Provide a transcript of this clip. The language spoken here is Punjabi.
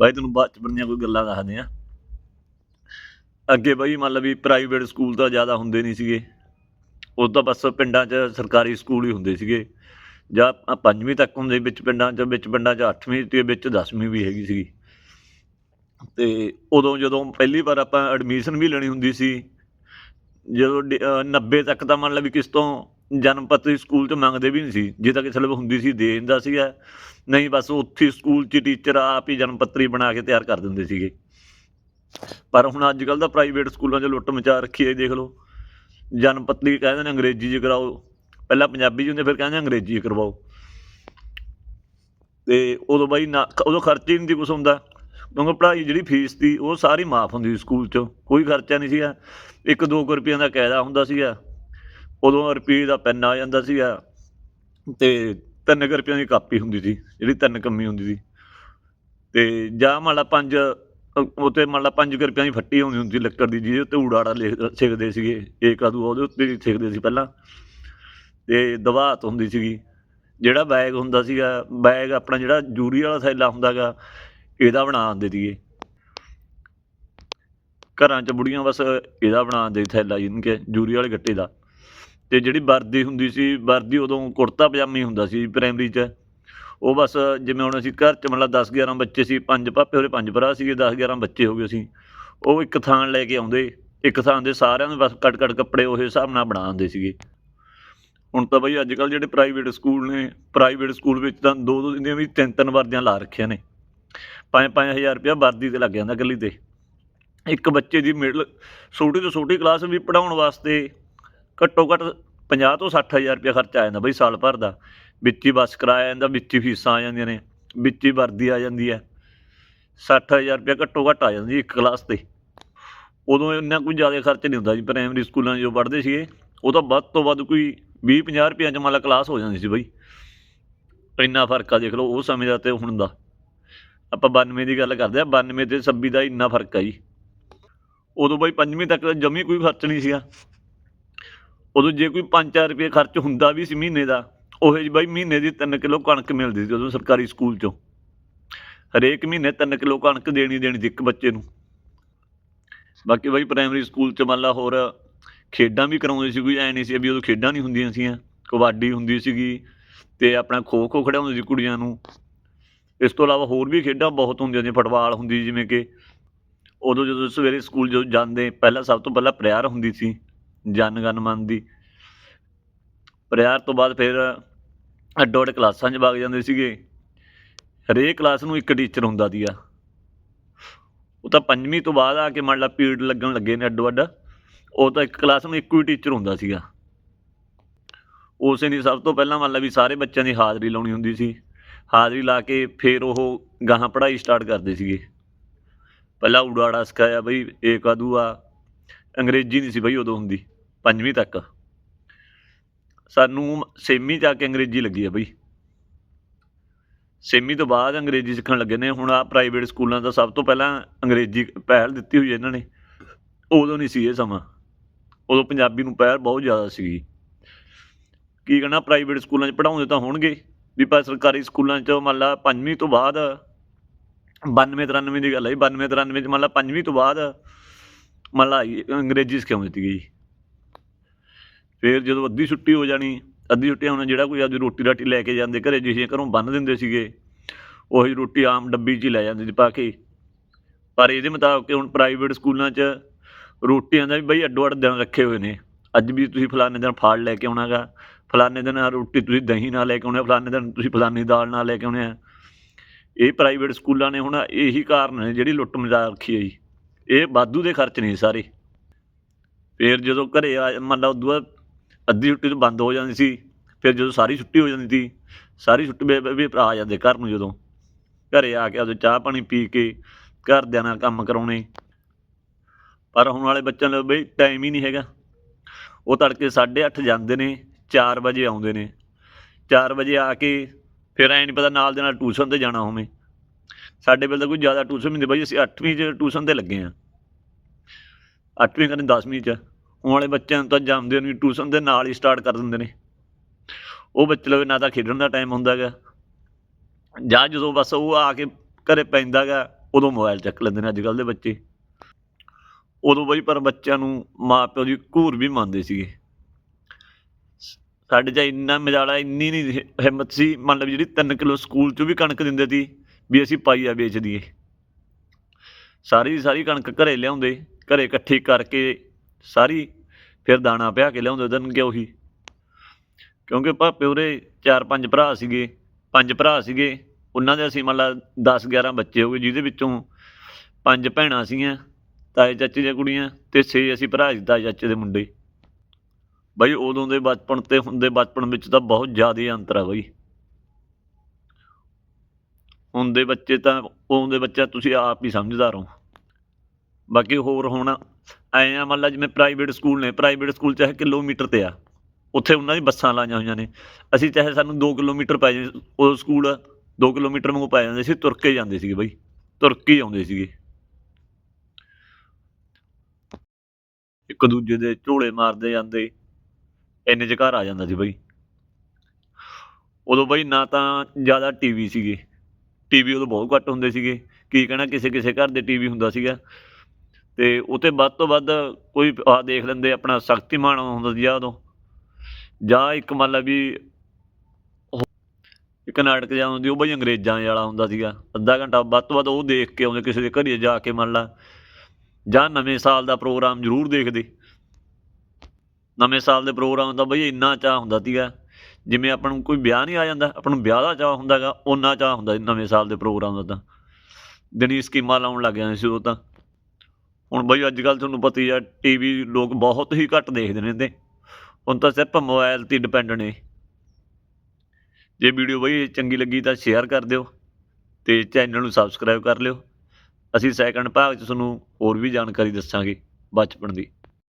ਬਾਈ ਤੁਹਾਨੂੰ ਬਚਪਨ ਦੀਆਂ ਕੋਈ ਗੱਲਾਂ ਦੱਸਦੇ ਆ। ਅੱਗੇ ਬਾਈ, ਮੰਨ ਲਾ ਵੀ ਪ੍ਰਾਈਵੇਟ ਸਕੂਲ ਤਾਂ ਜ਼ਿਆਦਾ ਹੁੰਦੇ ਨਹੀਂ ਸੀਗੇ। ਉਹ ਤਾਂ ਬਸ ਪਿੰਡਾਂ 'ਚ ਸਰਕਾਰੀ ਸਕੂਲ ਹੀ ਹੁੰਦੇ ਸੀਗੇ। ਜਾਂ ਪੰਜਵੀਂ ਤੱਕ ਹੁੰਦੇ ਵਿੱਚ ਪਿੰਡਾਂ 'ਚ, ਵਿੱਚ ਪਿੰਡਾਂ 'ਚ ਅੱਠਵੀਂ ਤੇ ਵਿੱਚ 10ਵੀਂ ਵੀ ਹੈਗੀ ਸੀਗੀ। ਤੇ ਉਦੋਂ ਜਦੋਂ ਪਹਿਲੀ ਵਾਰ ਆਪਾਂ ਐਡਮਿਸ਼ਨ ਵੀ ਲੈਣੀ ਹੁੰਦੀ ਸੀ, ਜਦੋਂ ਡ- ਅਹ 90 ਤੱਕ ਤਾਂ ਮੰਨ ਲਾ ਵੀ ਕਿਸ ਤੋਂ ਜਨਮ ਪੱਤਰੀ ਸਕੂਲ 'ਚ ਮੰਗਦੇ ਵੀ ਨਹੀਂ ਸੀ। ਜੇ ਤਾਂ ਕਿਸੇ ਲਈ ਹੁੰਦੀ ਸੀ, ਦੇ ਦਿੰਦਾ ਸੀਗਾ। ਨਹੀਂ, ਬਸ ਉੱਥੇ ਸਕੂਲ 'ਚ ਟੀਚਰ ਆਪ ਹੀ ਜਨਮ ਪੱਤਰੀ ਬਣਾ ਕੇ ਤਿਆਰ ਕਰ ਦਿੰਦੇ ਸੀਗੇ। ਪਰ ਹੁਣ ਅੱਜ ਕੱਲ ਦਾ ਪ੍ਰਾਈਵੇਟ ਸਕੂਲਾਂ 'ਚ ਲੁੱਟ ਮਚਾ ਰੱਖੀ ਹੈ, ਦੇਖ ਲਓ। ਜਨਮ ਪੱਤਰੀ ਕਹਿੰਦੇ ਨੇ ਅੰਗਰੇਜ਼ੀ 'ਚ ਕਰਾਓ। ਪਹਿਲਾਂ ਪੰਜਾਬੀ 'ਚ ਹੁੰਦੇ, ਫਿਰ ਕਹਿੰਦੇ ਅੰਗਰੇਜ਼ੀ 'ਚ ਕਰਵਾਓ। ਤੇ ਉਦੋਂ ਬਾਈ ਨਾ, ਉਦੋਂ ਖਰਚੇ ਨਹੀਂ ਸੀ ਕੁਛ ਹੁੰਦਾ। ਕਿਉਂਕਿ ਪੜ੍ਹਾਈ ਜਿਹੜੀ ਫੀਸ ਦੀ ਉਹ ਸਾਰੀ ਮਾਫ ਹੁੰਦੀ ਸੀ ਸਕੂਲ 'ਚ। ਕੋਈ ਖਰਚਾ ਨਹੀਂ ਸੀਗਾ। ਇੱਕ ਦੋ ਕੁ ਰੁਪਈਆਂ ਦਾ ਕਾਇਦਾ ਹੁੰਦਾ ਸੀਗਾ। ਉਦੋਂ ਰੁਪਏ ਦਾ ਪੈਨ ਆ ਜਾਂਦਾ ਸੀਗਾ ਤੇ ਤਿੰਨ ਕੁ ਰੁਪਈਆਂ ਦੀ ਕਾਪੀ ਹੁੰਦੀ ਸੀ, ਜਿਹੜੀ ਤਿੰਨ ਕੰਮੀ ਹੁੰਦੀ ਸੀ। ਤੇ ਜਾਂ ਮੰਨ ਲਾ ਪੰਜ ਉਤੇ ਮੰਨ ਲਾ ਪੰਜ ਕੁ ਰੁਪਈਆਂ ਦੀ ਫੱਟੀ ਹੁੰਦੀ ਹੁੰਦੀ ਸੀ ਲੱਕੜ ਦੀ, ਜਿਹਦੇ ਉੱਤੇ ਊੜਾੜਾ ਲਿਖ, ਸਿੱਖਦੇ ਸੀਗੇ ਇਹ ਆਦੂ ਉਹਦੇ ਉੱਤੇ ਹੀ ਸਿੱਖਦੇ ਸੀ ਪਹਿਲਾਂ। ਤੇ ਦਵਾਤ ਹੁੰਦੀ ਸੀਗੀ, ਜਿਹੜਾ ਬੈਗ ਹੁੰਦਾ ਸੀਗਾ ਬੈਗ ਆਪਣਾ ਜਿਹੜਾ ਜੂਰੀ ਵਾਲਾ ਥੈਲਾ ਹੁੰਦਾਗਾ, ਇਹਦਾ ਬਣਾ ਦਿੰਦੇ ਸੀਗੇ। ਘਰਾਂ 'ਚ ਬੁੜੀਆਂ ਬਸ ਇਹਦਾ ਬਣਾ ਦਿੰਦੇ ਸੀ ਥੈਲਾ ਜਿਹਨੂੰ ਕਿ ਜੂਰੀ ਵਾਲੇ ਗੱਟੇ ਦਾ। ਤੇ ਜਿਹੜੀ ਵਰਦੀ ਹੁੰਦੀ ਸੀ, ਵਰਦੀ ਉਦੋਂ ਕੁੜਤਾ ਪਜਾਮੀ ਹੁੰਦਾ ਸੀ ਪ੍ਰਾਇਮਰੀ 'ਚ। ਉਹ ਬਸ ਜਿਵੇਂ ਹੁਣ ਅਸੀਂ ਘਰ 'ਚ ਮਤਲਬ 10 11 ਬੱਚੇ ਸੀ, ਪੰਜ ਪਾਪੇ ਹੋਰੇ, ਪੰਜ ਭਰਾ ਸੀਗੇ 10 11 ਬੱਚੇ ਹੋ ਗਏ ਸੀ ਉਹ ਇੱਕ ਥਾਂ ਲੈ ਕੇ ਆਉਂਦੇ, ਇੱਕ ਥਾਂ ਦੇ ਸਾਰਿਆਂ ਦੇ ਬਸ ਕੱਟ ਕੱਟ ਕੱਪੜੇ ਉਹ ਹਿਸਾਬ ਨਾਲ ਬਣਾ ਦਿੰਦੇ ਸੀਗੇ। ਹੁਣ ਤਾਂ ਬਈ ਅੱਜ ਕੱਲ ਜਿਹੜੇ ਪ੍ਰਾਈਵੇਟ ਸਕੂਲ ਨੇ ਪ੍ਰਾਈਵੇਟ ਸਕੂਲ ਵਿੱਚ ਤਾਂ ਦੋ ਦੋ ਦੀਆਂ ਵੀ ਤਿੰਨ ਤਿੰਨ ਵਰਦੀਆਂ ਲਾ ਰੱਖੀਆਂ ਨੇ। ਪੰਜ ਪੰਜ ਹਜ਼ਾਰ ਰੁਪਇਆ ਵਰਦੀ ਤੇ ਲੱਗ ਜਾਂਦਾ ਇਕੱਲੀ ਤੇ। ਇੱਕ ਬੱਚੇ ਦੀ ਮਿਡਲ ਛੋਟੀ ਤੋਂ ਛੋਟੀ ਕਲਾਸ ਵੀ ਪੜਾਉਣ ਵਾਸਤੇ ਘੱਟੋ ਘੱਟ 50 ਤੋਂ 60 ਹਜ਼ਾਰ ਰੁਪਇਆ ਖਰਚਾ ਆ ਜਾਂਦਾ ਬਈ ਸਾਲ ਭਰ ਦਾ। ਵਿੱਚ ਹੀ ਬੱਸ ਕਿਰਾਇਆ ਆ ਜਾਂਦਾ ਵਿੱਚ ਹੀ ਫੀਸਾਂ ਆ ਜਾਂਦੀਆਂ ਨੇ ਵਿੱਚ ਹੀ ਵਰਦੀ ਆ ਜਾਂਦੀ ਹੈ। 60000 ਰੁਪਇਆ ਘੱਟੋ ਘੱਟ ਆ ਜਾਂਦੀ ਇੱਕ ਕਲਾਸ ਤੇ। ਉਦੋਂ ਇੰਨਾ ਕੋਈ ਜ਼ਿਆਦਾ ਖਰਚ ਨਹੀਂ ਹੁੰਦਾ ਜੀ ਪ੍ਰਾਇਮਰੀ ਸਕੂਲਾਂ 'ਚ ਜੋ ਪੜ੍ਹਦੇ ਸੀਗੇ। ਉਹ ਤਾਂ ਵੱਧ ਤੋਂ ਵੱਧ ਕੋਈ 20 50 ਰੁਪਈਆਂ 'ਚ ਮੰਨ ਕਲਾਸ ਹੋ ਜਾਂਦੀ ਸੀ ਬਈ। ਇੰਨਾ ਫ਼ਰਕ ਆ ਦੇਖ ਲਓ, ਉਹ ਸਮੇਂ ਦਾ ਤੇ ਹੁਣ ਦਾ। ਆਪਾਂ 92 ਦੀ ਗੱਲ ਕਰਦੇ ਆ 92 ਤੇ 26 ਦਾ ਇੰਨਾ ਫ਼ਰਕ ਆ ਜੀ। ਉਦੋਂ ਬਈ ਪੰਜਵੀਂ ਤੱਕ ਜਮੀ ਕੋਈ ਖਰਚ ਨਹੀਂ ਸੀਗਾ। ਉਦੋਂ ਜੇ ਕੋਈ 5-4 ਰੁਪਏ ਖਰਚ ਹੁੰਦਾ ਵੀ ਸੀ ਮਹੀਨੇ ਦਾ, ਉਹ ਜੀ ਬਾਈ ਮਹੀਨੇ ਦੀ 3 ਕਿਲੋ ਕਣਕ ਮਿਲਦੀ ਸੀ ਉਦੋਂ ਸਰਕਾਰੀ ਸਕੂਲ ਚੋਂ। ਹਰੇਕ ਮਹੀਨੇ 3 ਕਿਲੋ ਕਣਕ ਦੇਣੀ ਦੇਣੀ ਸੀ ਇੱਕ ਬੱਚੇ ਨੂੰ। ਬਾਕੀ ਬਾਈ ਪ੍ਰਾਇਮਰੀ ਸਕੂਲ ਚ ਮੰਨ ਲਾ ਹੋਰ ਖੇਡਾਂ ਵੀ ਕਰਾਉਂਦੇ ਸੀ, ਕੋਈ ਐ ਨਹੀਂ ਸੀ ਵੀ ਉਦੋਂ ਖੇਡਾਂ ਨਹੀਂ ਹੁੰਦੀਆਂ ਸੀਗੀਆਂ, ਕਬੱਡੀ ਹੁੰਦੀ ਸੀਗੀ ਤੇ ਆਪਣਾ ਖੋ ਖੋ ਖੜਾਉਂਦੇ ਸੀ ਕੁੜੀਆਂ ਨੂੰ। ਇਸ ਤੋਂ ਇਲਾਵਾ ਹੋਰ ਵੀ ਖੇਡਾਂ ਬਹੁਤ ਹੁੰਦੀਆਂ ਸੀ, ਫੁੱਟਬਾਲ ਹੁੰਦੀ ਜਿਵੇਂ ਕਿ ਉਦੋਂ ਜਦੋਂ ਸਵੇਰੇ ਸਕੂਲ ਜਦੋਂ ਜਾਂਦੇ, ਪਹਿਲਾਂ ਸਭ ਤੋਂ ਪਹਿਲਾਂ ਪ੍ਰੇਅਰ ਹੁੰਦੀ ਸੀ। ਜਨ ਗਨ ਮਨ ਦੀ। ਪ੍ਰੇਅਰ ਤੋਂ ਬਾਅਦ ਫਿਰ ਅੱਡੋ ਅੱਡ ਕਲਾਸਾਂ 'ਚ ਵਗ ਜਾਂਦੇ ਸੀਗੇ। ਹਰੇਕ ਕਲਾਸ ਨੂੰ ਇੱਕ ਟੀਚਰ ਹੁੰਦਾ ਸੀਗਾ। ਉਹ ਤਾਂ ਪੰਜਵੀਂ ਤੋਂ ਬਾਅਦ ਆ ਕੇ ਮੰਨ ਲਾ ਪੀਰੀਅਡ ਲੱਗਣ ਲੱਗੇ ਨੇ ਅੱਡੋ ਅੱਡ। ਉਹ ਤਾਂ ਇੱਕ ਕਲਾਸ ਨੂੰ ਇੱਕੋ ਹੀ ਟੀਚਰ ਹੁੰਦਾ ਸੀਗਾ। ਉਸੇ ਨੇ ਸਭ ਤੋਂ ਪਹਿਲਾਂ ਮੰਨ ਲਾ ਵੀ ਸਾਰੇ ਬੱਚਿਆਂ ਦੀ ਹਾਜ਼ਰੀ ਲਾਉਣੀ ਹੁੰਦੀ ਸੀ। ਹਾਜ਼ਰੀ ਲਾ ਕੇ ਫਿਰ ਉਹ ਗਾਹਾਂ ਪੜ੍ਹਾਈ ਸਟਾਰਟ ਕਰਦੇ ਸੀਗੇ। ਪਹਿਲਾਂ ਉਡਾੜਾ ਸਿਖਾਇਆ ਬਈ ਏਕ ਆਦੂ ਆ ਅੰਗਰੇਜ਼ੀ ਨਹੀਂ ਸੀ ਬਈ ਉਦੋਂ ਹੁੰਦੀ, ਪੰਜਵੀਂ ਤੱਕ। ਸਾਨੂੰ ਛੇਵੀਂ ਜਾ ਕੇ ਅੰਗਰੇਜ਼ੀ ਲੱਗੀ ਆ ਬਈ। ਛੇਵੀਂ ਤੋਂ ਬਾਅਦ ਅੰਗਰੇਜ਼ੀ ਸਿੱਖਣ ਲੱਗੇ ਨੇ, ਹੁਣ ਆ ਪ੍ਰਾਈਵੇਟ ਸਕੂਲਾਂ ਦਾ ਸਭ ਤੋਂ ਪਹਿਲਾਂ ਅੰਗਰੇਜ਼ੀ ਪਹਿਲ ਦਿੱਤੀ ਹੋਈ ਇਹਨਾਂ ਨੇ। ਉਦੋਂ ਨਹੀਂ ਸੀ ਇਹ ਸਮਾਂ। ਉਦੋਂ ਪੰਜਾਬੀ ਨੂੰ ਪਹਿਲ ਬਹੁਤ ਜ਼ਿਆਦਾ ਸੀਗੀ। ਕੀ ਕਹਿਣਾ ਪ੍ਰਾਈਵੇਟ ਸਕੂਲਾਂ 'ਚ ਪੜ੍ਹਾਉਂਦੇ ਤਾਂ ਹੋਣਗੇ। ਵੀ ਪਰ ਸਰਕਾਰੀ ਸਕੂਲਾਂ 'ਚ ਮੰਨ ਲਾ ਪੰਜਵੀਂ ਤੋਂ ਬਾਅਦ 92 93 ਦੀ ਗੱਲ ਹੈ 92 93 'ਚ ਮੰਨ ਲਾ ਪੰਜਵੀਂ ਤੋਂ ਬਾਅਦ ਮੰਨ ਲਾ, ਅੰਗਰੇਜ਼ੀ ਸਿਖਾਉਂਦੀ ਸੀਗੀ ਜੀ। ਫਿਰ ਜਦੋਂ ਅੱਧੀ ਛੁੱਟੀ ਹੋ ਜਾਣੀ, ਅੱਧੀ ਛੁੱਟੀ ਹੋਣਾ ਜਿਹੜਾ ਕੋਈ ਅੱਜ ਰੋਟੀ ਰਾਟੀ ਲੈ ਕੇ ਜਾਂਦੇ, ਘਰੇ ਜਿਹੇ ਘਰੋਂ ਬੰਨ ਦਿੰਦੇ ਸੀਗੇ, ਉਹੀ ਰੋਟੀ ਆਮ ਡੱਬੀ 'ਚ ਹੀ ਲੈ ਜਾਂਦੇ ਸੀ ਪਾ ਕੇ। ਪਰ ਇਹਦੇ ਮੁਤਾਬਕ ਹੁਣ ਪ੍ਰਾਈਵੇਟ ਸਕੂਲਾਂ 'ਚ ਰੋਟੀਆਂ ਦਾ ਵੀ ਬਈ ਅੱਡੋ ਅੱਡ ਦਿਨ ਰੱਖੇ ਹੋਏ ਨੇ। ਅੱਜ ਵੀ ਤੁਸੀਂ ਫਲਾਣੇ ਦਿਨ ਫਾੜ ਲੈ ਕੇ ਆਉਣਾਗਾ ਫਲਾਣੇ ਦਿਨ ਆਹ ਰੋਟੀ ਤੁਸੀਂ ਦਹੀਂ ਨਾਲ ਲੈ ਕੇ ਆਉਣੇ, ਫਲਾਣੇ ਦਿਨ ਤੁਸੀਂ ਫਲਾਣੀ ਦਾਲ ਨਾਲ ਲੈ ਕੇ ਆਉਣੇ ਆ। ਇਹ ਪ੍ਰਾਈਵੇਟ ਸਕੂਲਾਂ ਨੇ ਹੁਣ ਇਹੀ ਕਾਰਨ ਨੇ ਜਿਹੜੀ ਲੁੱਟ ਮਜਾ ਰੱਖੀ ਹੈ ਜੀ ਇਹ ਵਾਧੂ ਦੇ ਖਰਚ ਨਹੀਂ ਸਾਰੇ। ਫਿਰ ਜਦੋਂ ਘਰੇ ਆ, ਮੰਨ ਲਓ ਉਦੋਂ ਅੱਧੀ ਛੁੱਟੀ ਤੋਂ ਬੰਦ ਹੋ ਜਾਂਦੀ ਸੀ, ਫਿਰ ਜਦੋਂ ਸਾਰੀ ਛੁੱਟੀ ਹੋ ਜਾਂਦੀ ਸੀ, ਸਾਰੀ ਛੁੱਟੀ ਵੀ- ਆ ਜਾਂਦੇ ਘਰ ਨੂੰ ਜਦੋਂ। ਘਰੇ ਆ ਕੇ ਉਦੋਂ ਚਾਹ ਪਾਣੀ ਪੀ ਕੇ ਘਰਦਿਆਂ ਨਾਲ ਕੰਮ ਕਰਾਉਣੇ। ਪਰ ਹੁਣ ਵਾਲੇ ਬੱਚਿਆਂ ਲਈ ਬਈ ਟਾਈਮ ਹੀ ਨਹੀਂ ਹੈਗਾ। ਉਹ ਤੜਕੇ 8:30 ਜਾਂਦੇ ਨੇ 4 ਵਜੇ ਆਉਂਦੇ ਨੇ। 4 ਵਜੇ ਆ ਕੇ ਫਿਰ ਐ ਨਹੀਂ ਪਤਾ ਨਾਲ ਦੇ ਨਾਲ ਟਿਊਸ਼ਨ ਤੇ ਜਾਣਾ ਹੋਵੇ। ਸਾਡੇ ਵੇਲੇ ਤਾਂ ਕੋਈ ਜ਼ਿਆਦਾ ਟਿਊਸ਼ਨ ਨਹੀਂ ਹੁੰਦੀ ਬਾਈ, ਅਸੀਂ 8ਵੀਂ 'ਚ ਟਿਊਸ਼ਨ ਤੇ ਲੱਗੇ ਆ ਅੱਠਵੀਂ ਕਰਨੀ 10ਵੀਂ 'ਚ। ਹੁਣ ਵਾਲੇ ਬੱਚਿਆਂ ਨੂੰ ਤਾਂ ਜੰਮਦੇ ਨੂੰ ਟਿਊਸ਼ਨ ਦੇ ਨਾਲ ਹੀ ਸਟਾਰਟ ਕਰ ਦਿੰਦੇ ਨੇ। ਉਹ ਬੱਚੇ ਲਵੇ ਨਾ ਤਾਂ ਖੇਡਣ ਦਾ ਟਾਈਮ ਹੁੰਦਾ ਹੈਗਾ। ਜਾਂ ਜਦੋਂ ਬਸ ਉਹ ਆ ਕੇ ਘਰੇ ਪੈਂਦਾ ਗਾ ਉਦੋਂ ਮੋਬਾਈਲ ਚੱਕ ਲੈਂਦੇ ਨੇ ਅੱਜ ਕੱਲ੍ਹ ਦੇ ਬੱਚੇ। ਉਦੋਂ ਬਈ ਪਰ ਬੱਚਿਆਂ ਨੂੰ ਮਾਂ ਪਿਓ ਦੀ ਘੂਰ ਵੀ ਮੰਨਦੇ ਸੀਗੇ। ਸਾਡੇ 'ਚ ਇੰਨਾ ਮਜਾਲਾ, ਇੰਨੀ ਨਹੀਂ ਹਿੰਮਤ ਸੀ। ਮੰਨ ਲਓ ਜਿਹੜੀ 3 ਕਿਲੋ ਸਕੂਲ 'ਚੋਂ ਵੀ ਕਣਕ ਦਿੰਦੇ ਸੀ, ਵੀ ਅਸੀਂ ਪਾਈਆ ਵੇਚ ਦਈਏ। ਸਾਰੀ ਸਾਰੀ ਕਣਕ ਘਰੇ ਲਿਆਉਂਦੇ। ਘਰੇ ਇਕੱਠੀ ਕਰਕੇ ਸਾਰੀ ਫਿਰ ਦਾਣਾ ਪਿਆ ਕੇ ਲਿਆਉਂਦੇ ਦੇਣਗੇ ਉਹੀ। ਕਿਉਂਕਿ ਭਾਪੇ ਉਰੇ ਚਾਰ ਪੰਜ ਭਰਾ ਸੀਗੇ, ਪੰਜ ਭਰਾ ਸੀਗੇ, ਉਹਨਾਂ ਦੇ ਅਸੀਂ ਮੰਨ ਲਾ 10 11 ਬੱਚੇ ਹੋ ਗਏ ਜਿਹਦੇ ਵਿੱਚੋਂ ਪੰਜ ਭੈਣਾਂ ਸੀਗੀਆਂ, ਤਾਏ ਚਾਚੇ ਦੀਆਂ ਕੁੜੀਆਂ ਤੇ ਛੇ ਅਸੀਂ ਭਰਾ ਸੀ, ਤਾਏ ਚਾਚੇ ਦੇ ਮੁੰਡੇ। ਬਾਈ ਉਦੋਂ ਦੇ ਬਚਪਨ ਤੇ ਹੁਣ ਦੇ ਬਚਪਨ ਵਿੱਚ ਤਾਂ ਬਹੁਤ ਜ਼ਿਆਦਾ ਅੰਤਰ ਆ ਬਾਈ। ਹੁਣ ਦੇ ਬੱਚੇ ਤਾਂ ਉਦੋਂ ਦੇ ਬੱਚਾ ਤੁਸੀਂ ਆਪ ਹੀ ਸਮਝਦਾਰ ਹੋ। ਬਾਕੀ ਹੋਰ ਹੁਣ ਐਂ ਆ, ਮੰਨ ਲਾ ਜਿਵੇਂ ਪ੍ਰਾਈਵੇਟ ਸਕੂਲ ਨੇ ਪ੍ਰਾਈਵੇਟ ਸਕੂਲ ਚਾਹੇ ਕਿਲੋਮੀਟਰ ਤੇ ਆ, ਉੱਥੇ ਉਹਨਾਂ ਦੀ ਬੱਸਾਂ ਲਾਈਆਂ ਹੋਈਆਂ ਨੇ। ਅਸੀਂ ਚਾਹੇ ਸਾਨੂੰ 2 ਕਿਲੋਮੀਟਰ ਪੈ ਜਾਏ ਉਹ ਸਕੂਲ 2 ਕਿਲੋਮੀਟਰ ਵਾਂਗੂ ਪੈ ਜਾਂਦੇ ਸੀ, ਤੁਰ ਕੇ ਜਾਂਦੇ ਸੀਗੇ ਬਾਈ, ਤੁਰ ਕੇ ਆਉਂਦੇ ਸੀਗੇ। ਇੱਕ ਦੂਜੇ ਦੇ ਝੋਲੇ ਮਾਰਦੇ ਜਾਂਦੇ, ਇੰਨੇ ਚ ਘਰ ਆ ਜਾਂਦਾ ਸੀ ਬਾਈ। ਉਦੋਂ ਬਾਈ ਨਾ ਤਾਂ ਜ਼ਿਆਦਾ ਟੀਵੀ ਸੀਗੇ। ਟੀਵੀ ਉਦੋਂ ਬਹੁਤ ਘੱਟ ਹੁੰਦੇ ਸੀਗੇ। ਕੀ ਕਹਿਣਾ ਕਿਸੇ ਕਿਸੇ ਘਰ ਦੇ ਟੀਵੀ ਹੁੰਦਾ ਸੀਗਾ। ਤੇ ਉਤੇ ਵੱਧ ਤੋਂ ਵੱਧ ਕੋਈ ਆ ਦੇਖ ਲੈਂਦੇ, ਆਪਣਾ ਸ਼ਕਤੀਮਾਨ ਹੁੰਦਾ ਸੀ ਉਦੋਂ ਜਾਂ ਇੱਕ ਮੰਨ ਲਾ ਵੀ ਉਹ ਇੱਕ ਨਾਟਕ ਜਿਹਾ ਹੁੰਦੀ ਉਹ ਬਈ ਅੰਗਰੇਜ਼ਾਂ ਵਾਲਾ ਹੁੰਦਾ ਸੀਗਾ। ਅੱਧਾ ਘੰਟਾ ਵੱਧ ਤੋਂ ਵੱਧ ਉਹ ਦੇਖ ਕੇ ਆਉਂਦੇ, ਕਿਸੇ ਦੇ ਘਰੇ ਜਾ ਕੇ ਮੰਨ ਲਾ, ਜਾਂ ਨਵੇਂ ਸਾਲ ਦਾ ਪ੍ਰੋਗਰਾਮ ਜ਼ਰੂਰ ਦੇਖਦੇ। ਨਵੇਂ ਸਾਲ ਦੇ ਪ੍ਰੋਗਰਾਮ ਦਾ ਬਈ ਇੰਨਾ ਚਾਹ ਹੁੰਦਾ ਸੀਗਾ, ਜਿਵੇਂ ਆਪਾਂ ਨੂੰ ਕੋਈ ਵਿਆਹ ਨਹੀਂ ਆ ਜਾਂਦਾ, ਆਪਾਂ ਨੂੰ ਵਿਆਹ ਦਾ ਚਾਹ ਹੁੰਦਾਗਾ ਓਨਾ ਚਾਹ ਹੁੰਦਾ ਸੀ ਨਵੇਂ ਸਾਲ ਦੇ ਪ੍ਰੋਗਰਾਮ ਦਾ ਤਾਂ। ਦਿਨੀ ਸਕੀਮਾਂ ਲਾਉਣ ਲੱਗ ਜਾਂਦੇ ਸੀ ਉਹ ਤਾਂ। ਹੁਣ ਬਈ ਅੱਜ ਕੱਲ੍ਹ ਤੁਹਾਨੂੰ ਪਤਾ ਹੀ ਆ ਟੀਵੀ ਲੋਕ ਬਹੁਤ ਹੀ ਘੱਟ ਦੇਖਦੇ ਨੇ ਤੇ ਹੁਣ ਤਾਂ ਸਿਰਫ ਮੋਬਾਈਲ ਤੇ ਡਿਪੈਂਡ ਨੇ। ਜੇ ਵੀਡੀਓ ਬਈ ਚੰਗੀ ਲੱਗੀ ਤਾਂ ਸ਼ੇਅਰ ਕਰ ਦਿਓ ਤੇ ਚੈਨਲ ਨੂੰ ਸਬਸਕ੍ਰਾਈਬ ਕਰ ਲਿਓ। ਅਸੀਂ ਸੈਕੰਡ ਭਾਗ 'ਚ ਤੁਹਾਨੂੰ ਹੋਰ ਵੀ ਜਾਣਕਾਰੀ ਦੱਸਾਂਗੇ ਬਚਪਨ ਦੀ।